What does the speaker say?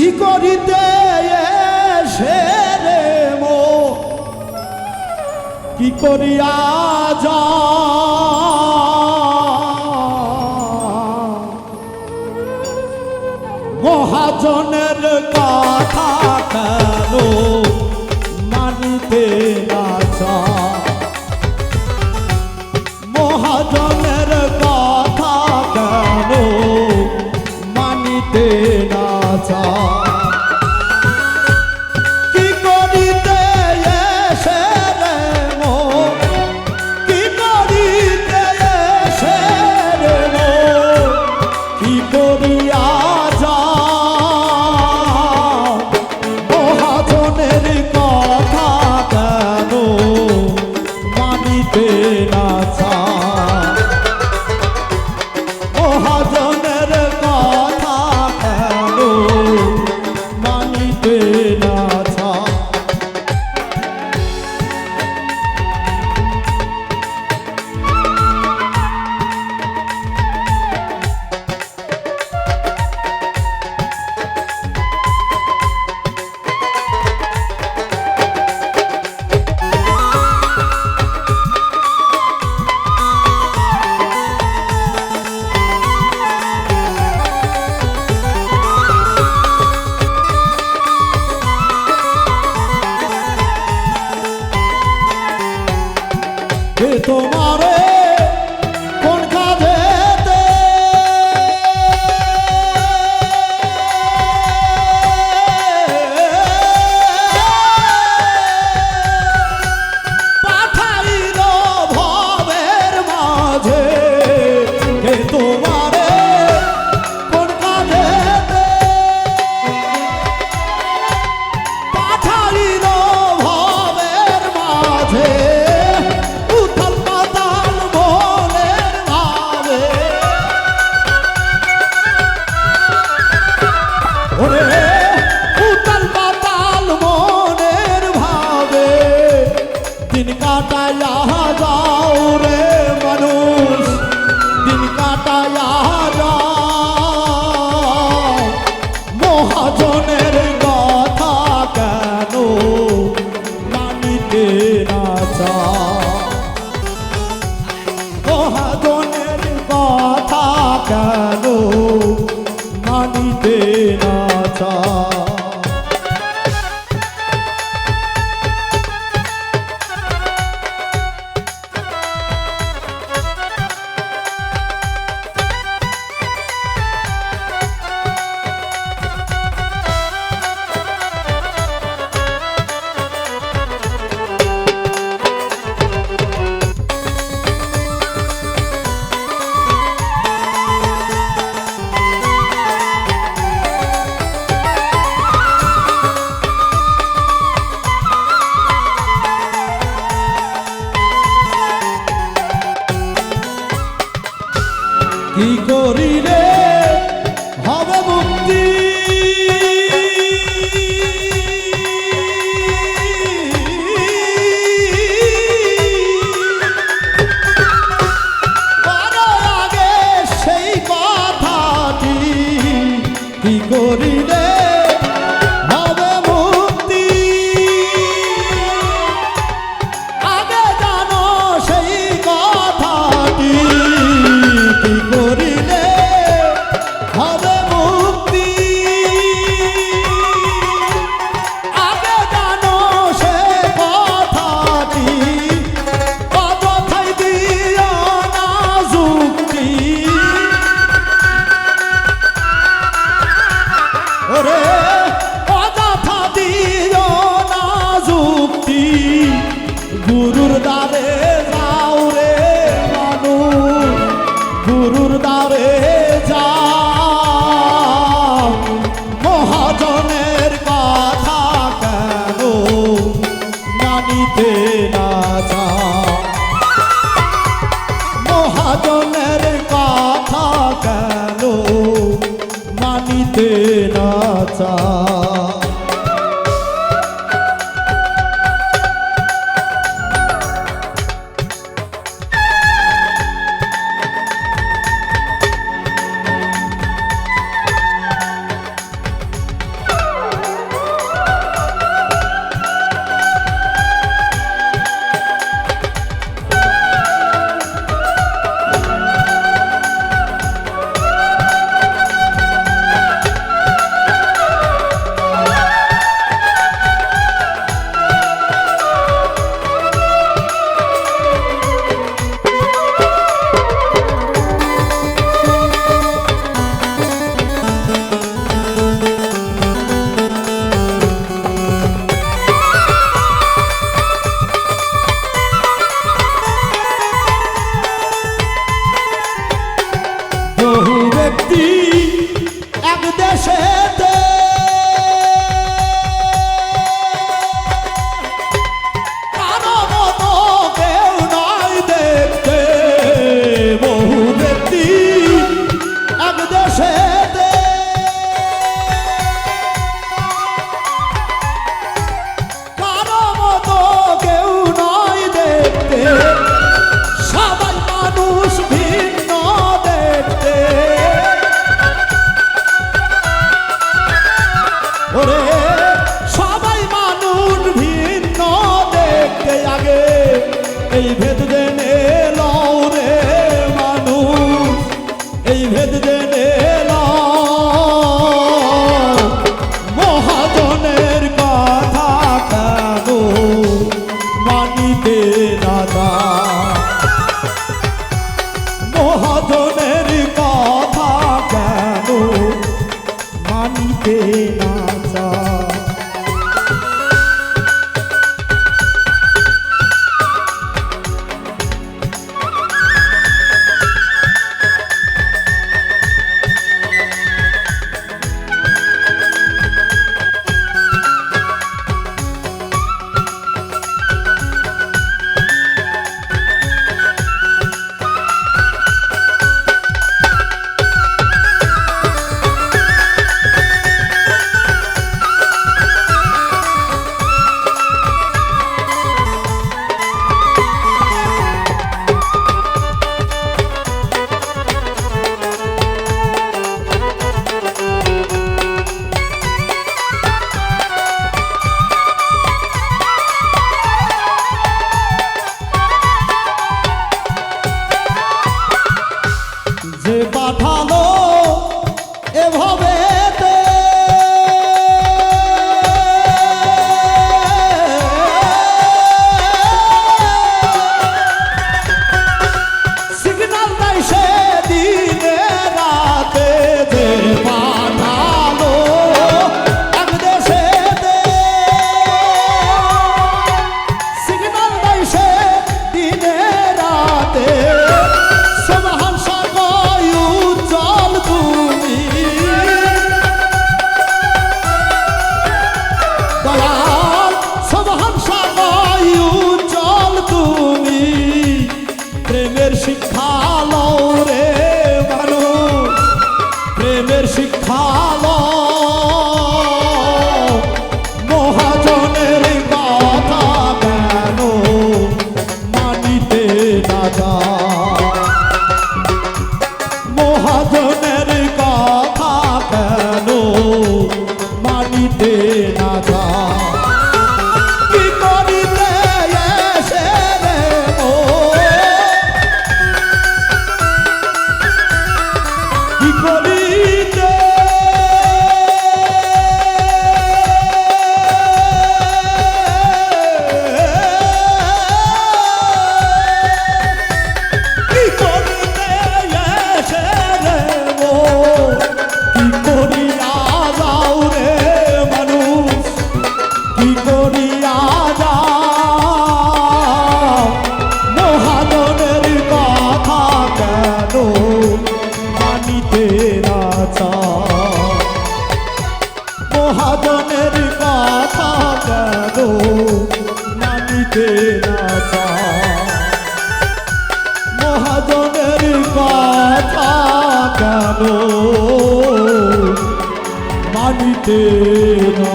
কি করিতে এসে রে মো? কি করিয়া যা? মহাজনের কথা কি করি মহাজনের কথা গেল মানিতে না চা শিক্ষা কি মানিতে না মহাজনের কথা কেন মানিতে না